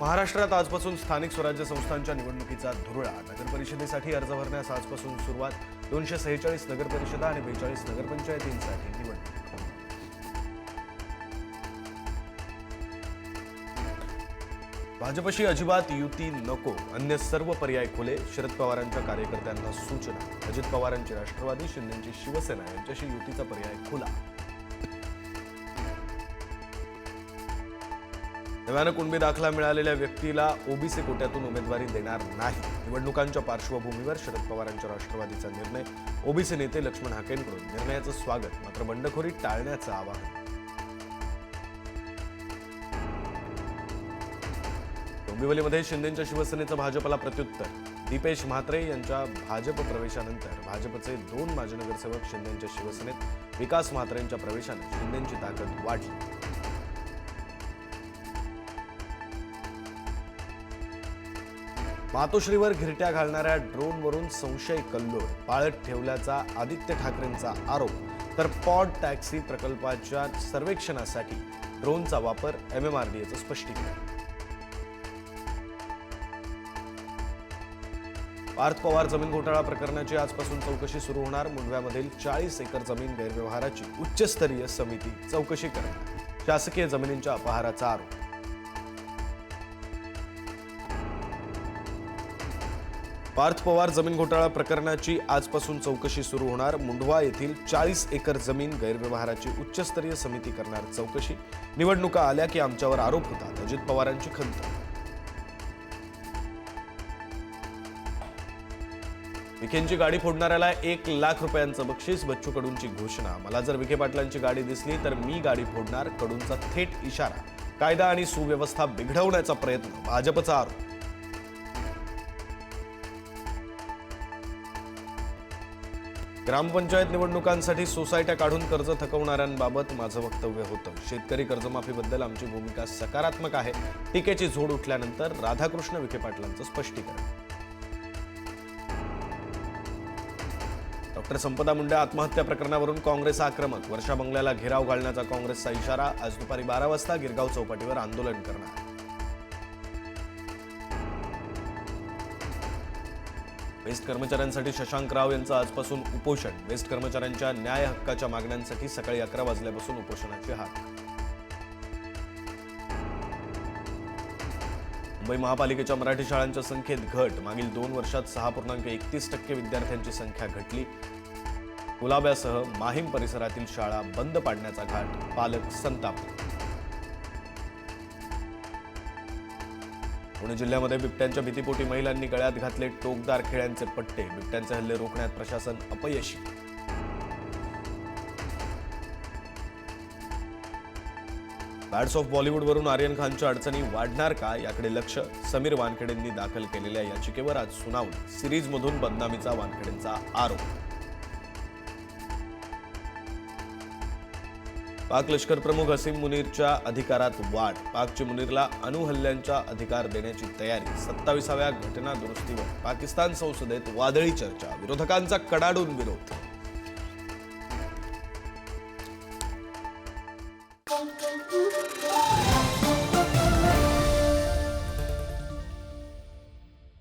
महाराष्ट्रात आजपासून स्थानिक स्वराज्य संस्थांच्या निवडणुकीचा धुरळा. नगर परिषदेसाठी अर्ज भरण्यास आजपासून सुरुवात. दोनशे सेहेचाळीस नगर परिषदा आणि बेचाळीस नगरपंचायतींसाठी निवडणूक. भाजपशी अजिबात युती नको. अन्य सर्व पर्याय खुले. शरद पवारांच्या कार्यकर्त्यांना सूचना. अजित पवारांची राष्ट्रवादी शिंदेची शिवसेना यांच्याशी युतीचा पर्याय खुला. नव्यानं कुणबी दाखला मिळालेल्या व्यक्तीला ओबीसी कोट्यातून उमेदवारी देणार नाही. निवडणुकांच्या पार्श्वभूमीवर शरद पवारांच्या राष्ट्रवादीचा निर्णय. ओबीसी नेते लक्ष्मण हाकेंकडून निर्णयाचं स्वागत मात्र बंडखोरी टाळण्याचं आवाहन. डोंबिवलीमध्ये शिंदेच्या शिवसेनेचं भाजपला प्रत्युत्तर. दीपेश म्हात्रे यांच्या भाजप प्रवेशानंतर भाजपचे दोन माजी नगरसेवक शिंदेच्या शिवसेनेत विकास म्हात्रेंच्या प्रवेशाने शिंदेची ताकद वाढली. मातोश्रीवर घिरट्या घालणाऱ्या ड्रोनवरून संशय कल्लोळ पाळत ठेवल्याचा आदित्य ठाकरेंचा आरोप. तर पॉड टॅक्सी प्रकल्पाच्या सर्वेक्षणासाठी ड्रोनचा वापर एम एम आर डी एचं स्पष्टीकरण. पार्थ पवार जमीन घोटाळा प्रकरणाची आजपासून चौकशी सुरू होणार. मुंडव्यामधील चाळीस एकर जमीन गैरव्यवहाराची उच्चस्तरीय समिती चौकशी करणार. शासकीय जमिनींच्या अपहाराचा आरोप. पार्थ पवार जमीन घोटाळा प्रकरणाची आजपासून चौकशी सुरू होणार. मुंढवा येथील चाळीस एकर जमीन गैरव्यवहाराची उच्चस्तरीय समिती करणार चौकशी. निवडणुका आल्या की आमच्यावर आरोप होतात. अजित पवारांची खंत. विखेंची गाडी फोडणाऱ्याला एक लाख रुपयांचं बक्षीस बच्चू कडूंची घोषणा. मला जर विखे पाटलांची गाडी दिसली तर मी गाडी फोडणार कडूंचा थेट इशारा. कायदा आणि सुव्यवस्था बिघडवण्याचा प्रयत्न. भाजपचा आरोप. ग्रामपंचायत निवडणुकांसाठी सोसायट्या काढून कर्ज थकवणाऱ्यांबाबत माझं वक्तव्य होतं. शेतकरी कर्जमाफीबद्दल आमची भूमिका सकारात्मक आहे. टीकेची झोड उठल्यानंतर राधाकृष्ण विखे पाटलांचं स्पष्टीकरण. डॉक्टर संपदा मुंडे आत्महत्या प्रकरणावरून काँग्रेस आक्रमक. वर्षा बंगल्याला घेराव घालण्याचा काँग्रेसचा इशारा. आज दुपारी बारा वाजता गिरगाव चौपाटीवर आंदोलन करणार. बेस्ट कर्मचाऱ्यांसाठी शशांक राव यांचं आजपासून उपोषण. बेस्ट कर्मचाऱ्यांच्या न्याय हक्काच्या मागण्यांसाठी सकाळी अकरा वाजल्यापासून उपोषणाची हाक. मुंबई महापालिकेच्या मराठी शाळांच्या संख्येत घट. मागील दोन वर्षात सहा पूर्णांक एकतीस टक्के विद्यार्थ्यांची संख्या घटली. कुलाब्यासह माहीम परिसरातील शाळा बंद पाडण्याचा घाट. पालक संतापले पुणे जिल्ह्यामध्ये बिबट्यांच्या भीतीपोटी महिलांनी गळ्यात घातले टोकदार खेळ्यांचे पट्टे. बिबट्यांचे हल्ले रोखण्यात प्रशासन अपयशी. बॅड्स ऑफ बॉलिवूडवरून आर्यन खानच्या अडचणी वाढणार का? याकडे लक्ष समीर वानखेडेंनी दाखल केलेल्या याचिकेवर आज सुनावणी. सिरीजमधून बदनामीचा वानखेडेंचा आरोप. पाक लष्कर प्रमुख हसीम मुनीरच्या अधिकारात वाढ. पाकचे मुनीरला अणुहल्ल्यांचा अधिकार देण्याची तयारी. सत्ताविसाव्या घटना दुरुस्तीवर पाकिस्तान संसदेत वादळी चर्चा. विरोधकांचा कडाडून विरोध.